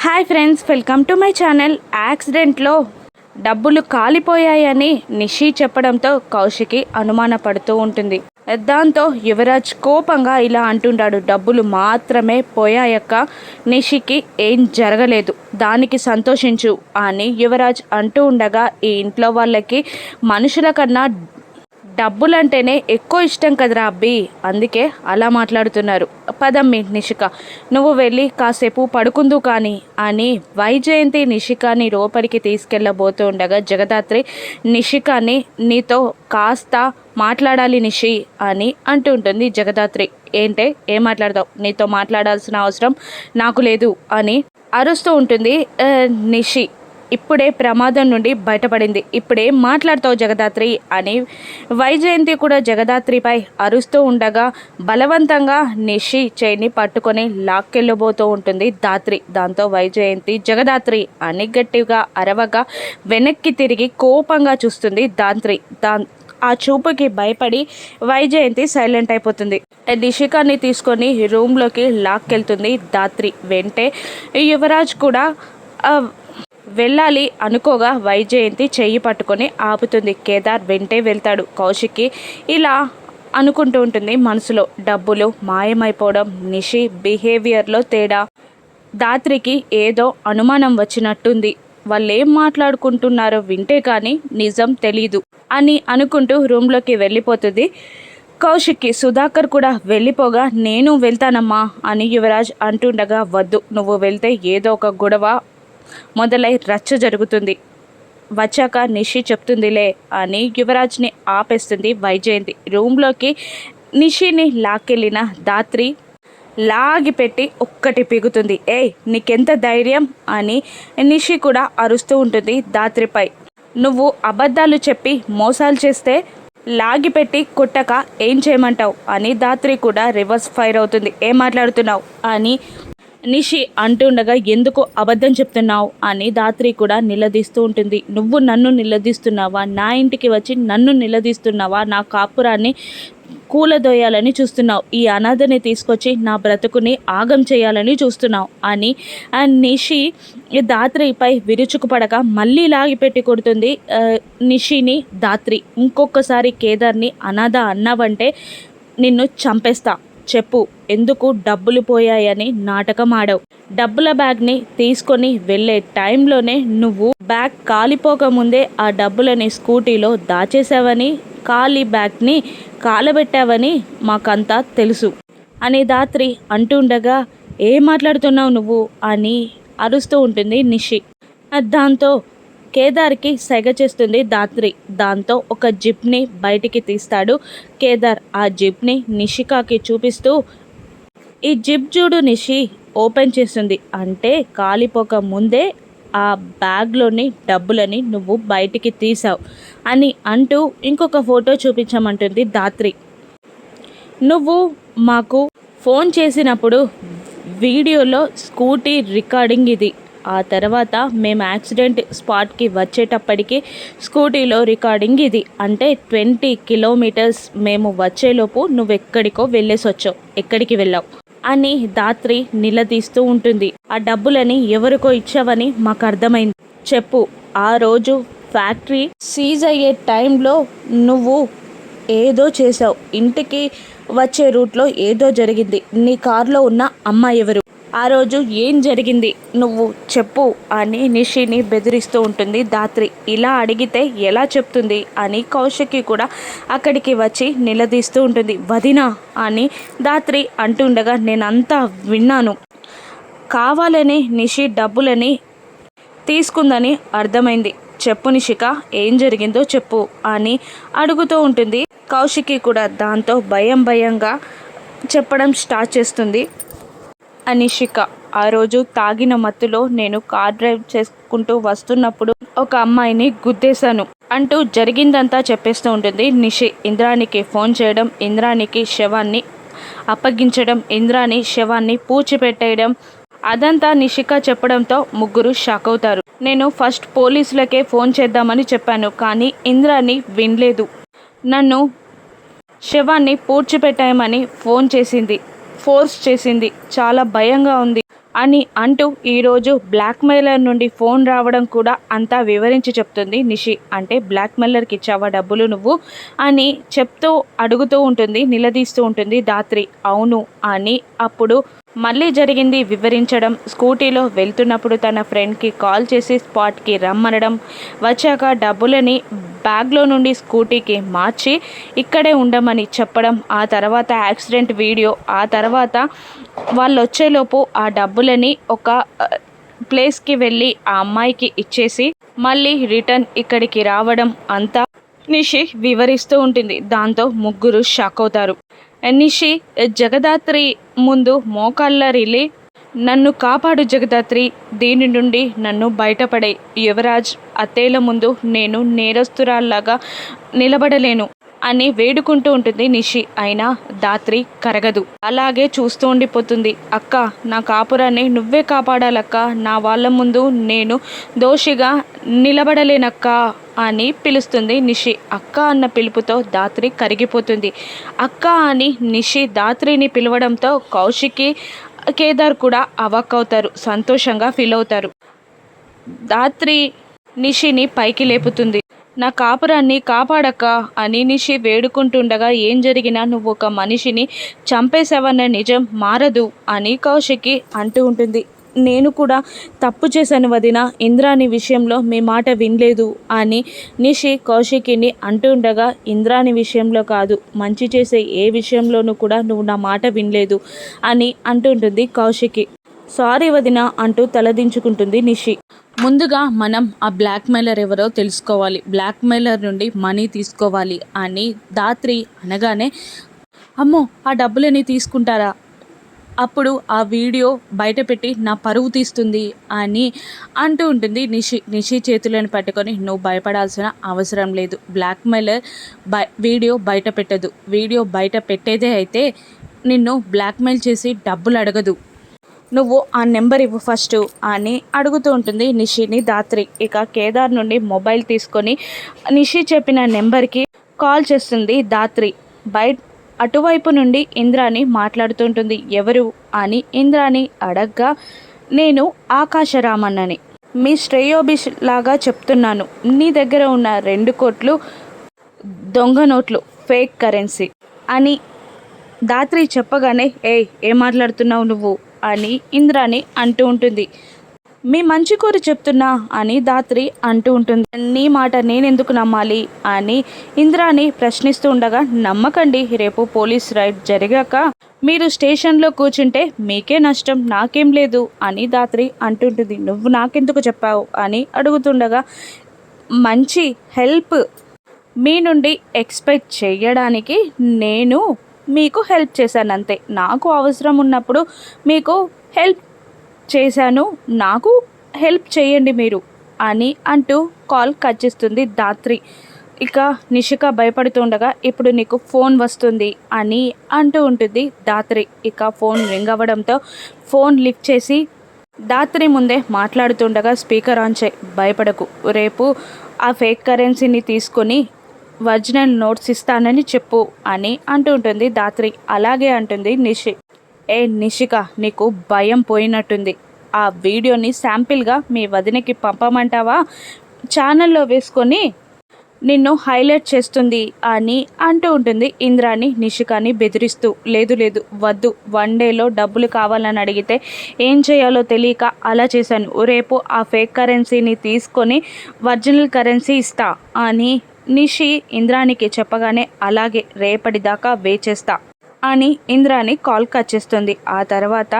Hi friends welcome to my channel యాక్సిడెంట్లో డబ్బులు కాలిపోయాయని నిషి చెప్పడంతో కౌశికి అనుమానపడుతూ ఉంటుంది. దాంతో యువరాజ్ కోపంగా ఇలా అంటుంటాడు డబ్బులు మాత్రమే పోయాయక్క నిషికి ఏం జరగలేదు దానికి సంతోషించు అని యువరాజ్ అంటూ ఉండగా ఈ ఇంట్లో వాళ్ళకి మనుషుల కన్నా డబ్బులంటేనే ఎక్కువ ఇష్టం కదరా అబ్బి అందుకే అలా మాట్లాడుతున్నారు. పదమ్మి నిషిక. నువ్వు వెళ్ళి కాసేపు పడుకుందు కానీ అని వైజయంతి నిషికాని లోపలికి తీసుకెళ్ళబోతుండగా జగదాత్రి నిషికాని నీతో కాస్త మాట్లాడాలి నిషి అని అంటూ ఉంటుంది జగదాత్రి. ఏంటే? ఏం మాట్లాడతావు? నీతో మాట్లాడాల్సిన అవసరం నాకు లేదు అని అరుస్తూ ఉంటుంది నిషి ఇప్పుడే ప్రమాదం నుండి బయటపడింది. ఇప్పుడే మాట్లాడతావు జగదాత్రి అని వైజయంతి కూడా జగదాత్రిపై అరుస్తూ ఉండగా బలవంతంగా నిషి చేయిని పట్టుకొని లాక్కెళ్ళబోతూ ఉంటుంది దాత్రి దాంతో వైజయంతి జగదాత్రి అని గట్టిగా అరవగా వెనక్కి తిరిగి కోపంగా చూస్తుంది దాత్రి దా ఆ చూపుకి భయపడి వైజయంతి సైలెంట్ అయిపోతుంది. నిషికాని తీసుకొని రూమ్లోకి లాక్కెళ్తుంది దాత్రి వెంటే యువరాజ్ కూడా వెళ్ళాలి అనుకోగా వైజయంతి చెయ్యి పట్టుకొని ఆపుతుంది. కేదార్ వెంటే వెళ్తాడు. కౌశిక్కి ఇలా అనుకుంటూ ఉంటుంది మనసులో. డబ్బులు మాయమైపోవడం నిషి బిహేవియర్లో తేడా. దాత్రికి ఏదో అనుమానం వచ్చినట్టుంది. వాళ్ళేం మాట్లాడుకుంటున్నారో వింటే కానీ నిజం తెలీదు అని అనుకుంటూ రూమ్లోకి వెళ్ళిపోతుంది. కౌశిక్కి సుధాకర్ కూడా వెళ్ళిపోగా నేను వెళ్తానమ్మా అని యువరాజ్ అంటుండగా వద్దు నువ్వు వెళ్తే ఏదో ఒక గొడవ మొదలై రచ్చ జరుగుతుంది. వచ్చాక నిషి చెప్తుందిలే అని యువరాజ్ని ఆపేస్తుంది వైజయంతి. రూమ్లోకి నిషిని లాక్కెళ్ళిన దాత్రి లాగిపెట్టి ఒక్కటి పిగుతుంది. ఏయ్ నీకెంత ధైర్యం? అని నిషి కూడా అరుస్తూ ఉంటుంది దాత్రిపై నువ్వు అబద్ధాలు చెప్పి మోసాలు చేస్తే లాగిపెట్టి కొట్టక ఏం చేయమంటావు? అని దాత్రి కూడా రివర్స్ ఫైర్ అవుతుంది. ఏం మాట్లాడుతున్నావు? అని నిషి అంటుండగా ఎందుకు అబద్ధం చెప్తున్నావు? అని దాత్రి కూడా నిలదీస్తూ ఉంటుంది. నువ్వు నన్ను నిలదీస్తున్నావా? నా ఇంటికి వచ్చి నన్ను నిలదీస్తున్నావా? నా కాపురాన్ని కూలదోయాలని చూస్తున్నావు. ఈ అనాథని తీసుకొచ్చి నా బ్రతుకుని ఆగం చేయాలని చూస్తున్నావు అని. ఆ నిషి దాత్రిపై విరుచుకుపడక మళ్ళీ లాగిపెట్టి కొడుతుంది నిషిని దాత్రి ఇంకొకసారి కేదార్ని అనాథ అన్నావంటే నిన్ను చంపేస్తా. చెప్పు ఎందుకు డబ్బులు పోయాయని నాటకం ఆడావు డబ్బుల బ్యాగ్ని తీసుకొని వెళ్ళే టైంలోనే నువ్వు బ్యాగ్ కాలిపోకముందే ఆ డబ్బులని స్కూటీలో దాచేసావని ఖాళీ బ్యాగ్ని కాలబెట్టావని మాకంతా తెలుసు. అని దాత్రి అంటుండగా ఏం మాట్లాడుతున్నావు నువ్వు? అని అరుస్తూ ఉంటుంది నిషి. దాంతో కేదార్కి సెగ చేస్తుంది దాత్రి దాంతో ఒక జిప్ని బయటికి తీస్తాడు కేదార్. ఆ జిప్ని నిషికాకి చూపిస్తూ ఈ జిప్ చూడు నిషి ఓపెన్ చేస్తుంది. అంటే కాలిపోక ముందే ఆ బ్యాగ్లోని డబ్బులని నువ్వు బయటికి తీసావు అని అంటూ ఇంకొక ఫోటో చూపించమంటుంది దాత్రి నువ్వు మాకు ఫోన్ చేసినప్పుడు వీడియోలో స్కూటీ రికార్డింగ్ ఇది. ఆ తర్వాత మేము యాక్సిడెంట్ స్పాట్కి వచ్చేటప్పటికి స్కూటీలో రికార్డింగ్ ఇది. అంటే ట్వంటీ కిలోమీటర్స్ మేము వచ్చేలోపు నువ్వు ఎక్కడికో వెళ్ళేసి వచ్చావు ఎక్కడికి వెళ్ళావు? అని దాత్రి నిలదీస్తూ ఉంటుంది. ఆ డబ్బులని ఎవరికో ఇచ్చావని మాకు అర్థమైంది చెప్పు ఆ రోజు ఫ్యాక్టరీ సీజ్ అయ్యే టైంలో నువ్వు ఏదో చేసావు ఇంటికి వచ్చే రూట్లో ఏదో జరిగింది. నీ కారులో ఉన్న అమ్మ ఎవరు? ఆ రోజు ఏం జరిగింది? నువ్వు చెప్పు అని నిషిని బెదిరిస్తూ ఉంటుంది. దాత్రి ఇలా అడిగితే ఎలా చెప్తుంది? అని కౌశికి కూడా అక్కడికి వచ్చి నిలదీస్తూ ఉంటుంది. వదినా అని దాత్రి అంటుండగా నేనంతా విన్నాను. కావాలని నిషి డబ్బులని తీసుకుందని అర్థమైంది. చెప్పు నిషిక ఏం జరిగిందో చెప్పు అని అడుగుతూ ఉంటుంది. కౌశికి కూడా దాంతో భయం భయంగా చెప్పడం స్టార్ట్ చేస్తుంది. అనిషిక. ఆ రోజు తాగిన మత్తులో నేను కార్ డ్రైవ్ చేసుకుంటూ వస్తున్నప్పుడు ఒక అమ్మాయిని గుద్దేశాను. అంటూ జరిగిందంతా చెప్పేస్తూ ఉంటుంది నిషి. ఇంద్రానికి ఫోన్ చేయడం ఇంద్రానికి శవాన్ని అప్పగించడం ఇంద్రాని శవాన్ని పూడ్చిపెట్టేయడం అదంతా నిషిక చెప్పడంతో ముగ్గురు షాక్ అవుతారు. నేను ఫస్ట్ పోలీసులకే ఫోన్ చేద్దామని చెప్పాను కానీ ఇంద్రాని వినలేదు. నన్ను శవాన్ని పూడ్చిపెట్టాయమని ఫోన్ చేసింది. ఫోర్స్ చేసింది. చాలా భయంగా ఉంది అని అంటూ ఈరోజు బ్లాక్మెయిలర్ నుండి ఫోన్ రావడం కూడా అంతా వివరించి చెప్తుంది నిషి. అంటే బ్లాక్మెయిలర్కి ఇచ్చావా డబ్బులు నువ్వు? అని చెప్తూ అడుగుతూ ఉంటుంది నిలదీస్తూ ఉంటుంది దాత్రి అవును అని అప్పుడు మళ్ళీ జరిగింది వివరించడం. స్కూటీలో వెళ్తున్నప్పుడు తన ఫ్రెండ్కి కాల్ చేసి స్పాట్కి రమ్మనడం. వచ్చాక డబ్బులని బ్యాగ్లో నుండి స్కూటీకి మార్చి ఇక్కడే ఉండమని చెప్పడం. ఆ తర్వాత యాక్సిడెంట్ వీడియో. ఆ తర్వాత వాళ్ళు వచ్చేలోపు ఆ డబ్బులని ఒక ప్లేస్కి వెళ్ళి ఆ అమ్మాయికి ఇచ్చేసి మళ్ళీ రిటర్న్ ఇక్కడికి రావడం అంతా నిషి వివరిస్తూ ఉంటుంది. దాంతో ముగ్గురు షాక్ అవుతారు. నిషి జగదాత్రి ముందు మోకాళ్ళరిలి నన్ను కాపాడు జగదాత్రి దీని నుండి నన్ను బయటపడే యువరాజ్ అత్తేల ముందు నేను నేరస్తురాల్లాగా నిలబడలేను అని వేడుకుంటూ ఉంటుంది నిషి. అయినా దాత్రి కరగదు. అలాగే చూస్తూ ఉండిపోతుంది. అక్క నా కాపురాన్ని నువ్వే కాపాడాలక్క. నా వాళ్ళ ముందు నేను దోషిగా నిలబడలేనక్క. అని పిలుస్తుంది నిషి. అక్క అన్న పిలుపుతో దాత్రి కరిగిపోతుంది. అక్క అని నిషి దాత్రిని పిలవడంతో కౌశికి కేదార్ కూడా అవాక్కవుతారు సంతోషంగా ఫీల్ అవుతారు. దాత్రి నిషిని పైకి లేపుతుంది. నా కాపురాన్ని కాపాడక్క అని నిషి వేడుకుంటుండగా ఏం జరిగినా నువ్వు ఒక మనిషిని చంపేశావన్న నిజం మారదు అని కౌశికి అంటూ ఉంటుంది. నేను కూడా తప్పు చేశాను వదిన ఇంద్రాని విషయంలో మీ మాట వినలేదు అని నిషి కౌశికిని అంటుండగా ఇంద్రాని విషయంలో కాదు మంచి చేసే ఏ విషయంలోనూ కూడా నువ్వు నా మాట వినలేదు అని అంటుంటుంది కౌశికి. సారీ వదిన అంటూ తలదించుకుంటుంది నిషి. ముందుగా మనం ఆ బ్లాక్మెయిలర్ ఎవరో తెలుసుకోవాలి బ్లాక్మెయిలర్ నుండి మనీ తీసుకోవాలి అని దాత్రి అనగానే అమ్మో ఆ డబ్బులని తీసుకుంటారా? అప్పుడు ఆ వీడియో బయట పెట్టి నా పరువు తీస్తుంది అని అంటూ ఉంటుంది నిషి. నిషి చేతులను పట్టుకొని నువ్వు భయపడాల్సిన అవసరం లేదు. బ్లాక్మెయిలర్ బై వీడియో బయట పెట్టదు వీడియో బయట పెట్టేదే అయితే నిన్ను బ్లాక్మెయిల్ చేసి డబ్బులు అడగదు. నువ్వు ఆ నెంబర్ ఇవ్వు ఫస్ట్ అని అడుగుతూ ఉంటుంది నిషిని దాత్రి ఇక కేదార్ నుండి మొబైల్ తీసుకొని నిషి చెప్పిన నెంబర్కి కాల్ చేస్తుంది దాత్రి బయట అటువైపు నుండి ఇంద్రాని మాట్లాడుతుంటుంది. ఎవరు? అని ఇంద్రాణి అడగ్గా నేను ఆకాశరామన్నని. మీ శ్రేయోభిష్ లాగా చెప్తున్నాను. నీ దగ్గర ఉన్న రెండు కోట్లు దొంగ నోట్లు ఫేక్ కరెన్సీ అని దాత్రి చెప్పగానే ఏ ఏం మాట్లాడుతున్నావు నువ్వు? అని ఇంద్రాని అంటూ ఉంటుంది. మీ మంచి కోరి చెప్తున్నా అని దాత్రి అంటూ ఉంటుంది. నీ మాట నేనెందుకు నమ్మాలి అని ఇంద్రాని ప్రశ్నిస్తూ ఉండగా నమ్మకండి రేపు పోలీస్ రైడ్ జరిగాక మీరు స్టేషన్లో కూర్చుంటే మీకే నష్టం నాకేం లేదు అని దాత్రి అంటుంటుంది. నువ్వు నాకెందుకు చెప్పావు అని అడుగుతుండగా మంచి హెల్ప్ మీ నుండి ఎక్స్పెక్ట్ చేయడానికి నేను మీకు హెల్ప్ చేశాను అంతే. నాకు అవసరం ఉన్నప్పుడు మీకు హెల్ప్ చేశాను. నాకు హెల్ప్ చేయండి మీరు అని అంటూ కాల్ కట్ చేస్తుంది దాత్రి ఇక నిషిక భయపడుతుండగా ఇప్పుడు నీకు ఫోన్ వస్తుంది అని అంటూ ఉంటుంది దాత్రి ఇక ఫోన్ రింగ్ అవ్వడంతో ఫోన్ లిఫ్ట్ చేసి దాత్రి ముందే మాట్లాడుతుండగా స్పీకర్ ఆన్ చేయి. భయపడకు. రేపు ఆ ఫేక్ కరెన్సీని తీసుకొని ఒరిజినల్ నోట్స్ ఇస్తానని చెప్పు అని అంటూ ఉంటుంది దాత్రి అలాగే అంటుంది నిషి ఏ నిషిక నీకు భయం పోయినట్టుంది. ఆ వీడియోని శాంపిల్గా మీ వదినకి పంపమంటావా? ఛానల్లో వేసుకొని నిన్ను హైలైట్ చేస్తుంది అని అంటూ ఉంటుంది ఇంద్రాని నిషికాని బెదిరిస్తూ. లేదు లేదు వద్దు వన్ డేలో డబ్బులు కావాలని అడిగితే ఏం చేయాలో తెలియక అలా చేశాను. రేపు ఆ ఫేక్ కరెన్సీని తీసుకొని ఒరిజినల్ కరెన్సీ ఇస్తా అని నిషి ఇంద్రానికి చెప్పగానే అలాగే రేపటి దాకా వేచేస్తా. అని ఇంద్రాని కాల్ కట్ చేస్తుంది ఆ తర్వాత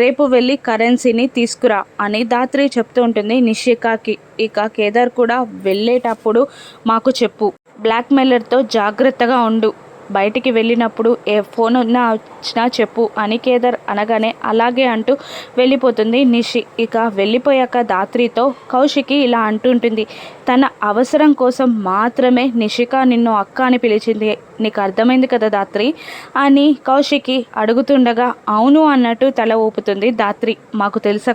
రేపు వెళ్ళి కరెన్సీని తీసుకురా అని దాత్రి చెప్తూ ఉంటుంది. నిషికాకి ఇక కేదార్ కూడా వెళ్ళేటప్పుడు మాకు చెప్పు. బ్లాక్మెయిలర్తో జాగ్రత్తగా ఉండు. బయటికి వెళ్ళినప్పుడు ఏ ఫోన్ ఉన్నా వచ్చినా చెప్పు అని కేదార్ అనగానే అలాగే అంటూ వెళ్ళిపోతుంది. నిషి ఇక వెళ్ళిపోయాక దాత్రితో కౌశికి ఇలా అంటుంటుంది. తన అవసరం కోసం మాత్రమే నిషిక నిన్ను అక్క అని పిలిచింది. నీకు అర్థమైంది కదా దాత్రి? అని కౌశికి అడుగుతుండగా అవును అన్నట్టు తల ఊపుతుంది దాత్రి. మాకు తెలుస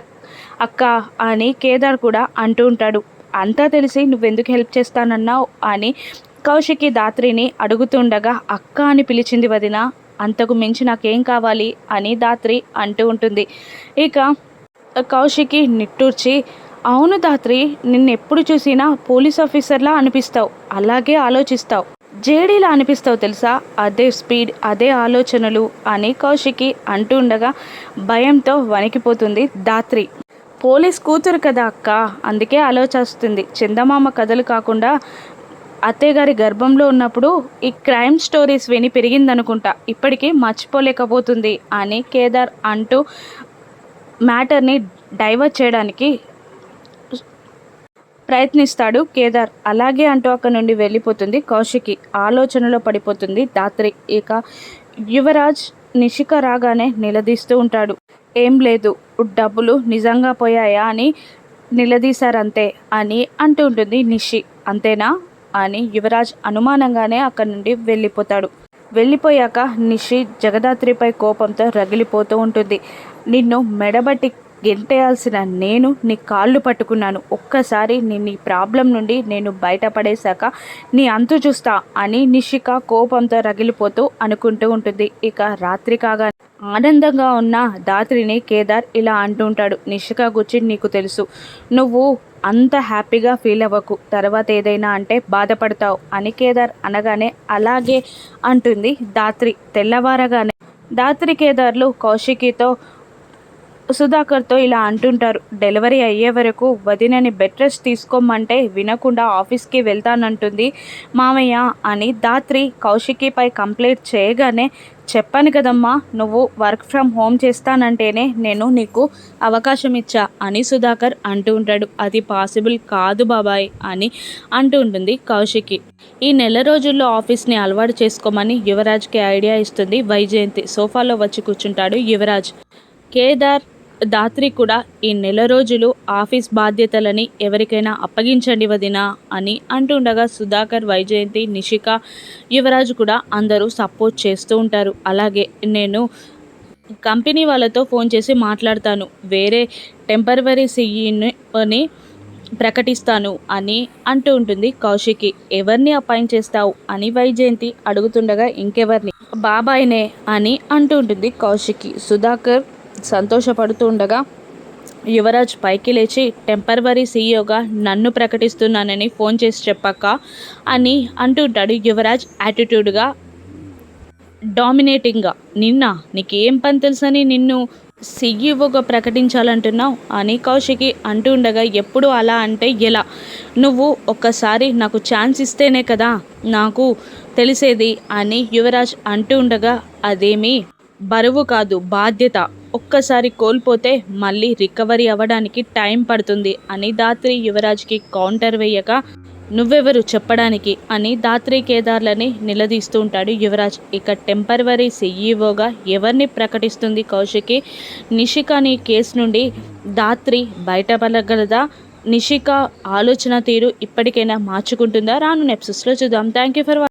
అక్క అని కేదార్ కూడా అంటూ ఉంటాడు. అంతా తెలిసి నువ్వెందుకు హెల్ప్ చేస్తానన్నావు? అని కౌశికి దాత్రిని అడుగుతుండగా అక్క అని పిలిచింది వదిన. అంతకు మించి నాకేం కావాలి? అని దాత్రి అంటూ ఉంటుంది. ఇక కౌశికి నిట్టూర్చి అవును దాత్రి నిన్నెప్పుడు చూసినా పోలీస్ ఆఫీసర్లా అనిపిస్తావు. అలాగే ఆలోచిస్తావు. జేడీలా అనిపిస్తావు తెలుసా? అదే స్పీడ్ అదే ఆలోచనలు అని కౌశికి అంటూ ఉండగా భయంతో వణికిపోతుంది దాత్రి. పోలీస్ కూతురు కదా అక్క అందుకే ఆలోచిస్తుంది చందమామ కథలు కాకుండా అత్తయ్య గారి గర్భంలో ఉన్నప్పుడు ఈ క్రైమ్ స్టోరీస్ విని పెరిగిందనుకుంటా. ఇప్పటికీ మర్చిపోలేకపోతుంది అని కేదార్ అంటూ మ్యాటర్ని డైవర్ట్ చేయడానికి ప్రయత్నిస్తాడు కేదార్. అలాగే అంటూ అక్కడ నుండి వెళ్ళిపోతుంది కౌశికి. ఆలోచనలో పడిపోతుంది దాత్రి ఇక యువరాజ్ నిషిక రాగానే నిలదీస్తూ ఉంటాడు. ఏం లేదు డబ్బులు నిజంగా పోయాయా అని నిలదీశారంతే అని అంటూ ఉంటుంది నిషి అంతేనా? అని యువరాజ్ అనుమానంగానే అక్కడి నుండి వెళ్ళిపోతాడు. వెళ్ళిపోయాక నిషి జగదాత్రిపై కోపంతో రగిలిపోతూ ఉంటుంది. నిన్ను మెడబట్టి గెంటేయాల్సిన నేను నీ కాళ్ళు పట్టుకున్నాను. ఒక్కసారి నీ నీ ప్రాబ్లం నుండి నేను బయటపడేశాక నీ అంతు చూస్తా అని నిషిక కోపంతో రగిలిపోతూ అనుకుంటూ ఉంటుంది. ఇక రాత్రి కాగా ఆనందంగా ఉన్న దాత్రిని కేదార్ ఇలా అంటుంటాడు నిషిక గురించి నీకు తెలుసు. నువ్వు అంత హ్యాపీగా ఫీల్ అవ్వకు. తర్వాత ఏదైనా అంటే బాధపడతావు అని కేదార్ అనగానే అలాగే అంటుంది దాత్రి తెల్లవారగానే దాత్రి కేదార్లు కౌశికితో సుధాకర్తో ఇలా అంటుంటారు డెలివరీ అయ్యే వరకు వదినని బెడ్ రెస్ట్ తీసుకోమంటే వినకుండా ఆఫీస్కి వెళ్తానంటుంది మామయ్య అని దాత్రి కౌశికిపై కంప్లైంట్ చేయగానే చెప్పాను కదమ్మా నువ్వు వర్క్ ఫ్రమ్ హోమ్ చేస్తానంటేనే నేను నీకు అవకాశం ఇచ్చా అని సుధాకర్ అంటూ ఉంటాడు. అది పాసిబుల్ కాదు బాబాయ్ అని అంటూ ఉంటుంది కౌశికి. ఈ నెల రోజుల్లో ఆఫీస్ని అలవాటు చేసుకోమని యువరాజ్కి ఐడియా ఇస్తుంది వైజయంతి. సోఫాలో వచ్చి కూర్చుంటాడు యువరాజ్. కేదార్ దాత్రి కూడా ఈ నెల రోజులు ఆఫీస్ బాధ్యతలని ఎవరికైనా అప్పగించండి వదినా అని అంటుండగా సుధాకర్ వైజయంతి నిషిక యువరాజ్ కూడా అందరూ సపోర్ట్ చేస్తూ ఉంటారు. అలాగే నేను కంపెనీ వాళ్ళతో ఫోన్ చేసి మాట్లాడతాను. వేరే టెంపరవరీ సిఈని ప్రకటిస్తాను అని అంటూ ఉంటుంది కౌశికి. ఎవరిని అపాయింట్ చేస్తావు అని వైజయంతి అడుగుతుండగా ఇంకెవరిని? బాబాయ్నే అని అంటూ ఉంటుంది కౌశికి. సుధాకర్ సంతోషపడుతూ ఉండగా యువరాజ్ పైకి లేచి టెంపరవరీ సీఈఓగా నన్ను ప్రకటిస్తున్నానని ఫోన్ చేసి చెప్పాక అని అంటుంటాడు యువరాజ్ యాటిట్యూడ్గా. డామినేటింగ్గా? నిన్న నీకేం పని తెలుసని నిన్ను సీఈఓగా ప్రకటించాలంటున్నావు? అని కౌశికి అంటూ ఉండగా ఎప్పుడు అలా అంటే ఎలా? నువ్వు ఒక్కసారి నాకు ఛాన్స్ ఇస్తేనే కదా నాకు తెలిసేది అని యువరాజ్ అంటూ ఉండగా అదేమీ? బరువు కాదు బాధ్యత. ఒక్కసారి కోల్పోతే మళ్ళీ రికవరీ అవ్వడానికి టైం పడుతుంది అని దాత్రి యువరాజ్కి కౌంటర్ వేయక నువ్వెవరు చెప్పడానికి? అని దాత్రి కేదార్లని నిలదీస్తూ ఉంటాడు యువరాజ్. ఇక టెంపరవరీ సీఈఓగా ఎవరిని ప్రకటిస్తుంది కౌశికి నిషికాని కేసు నుండి దాత్రి బయటపడగలదా? నిషిక ఆలోచన తీరు ఇప్పటికైనా మార్చుకుంటుందా? రాను నెప్సెస్లో చూద్దాం. Thank you for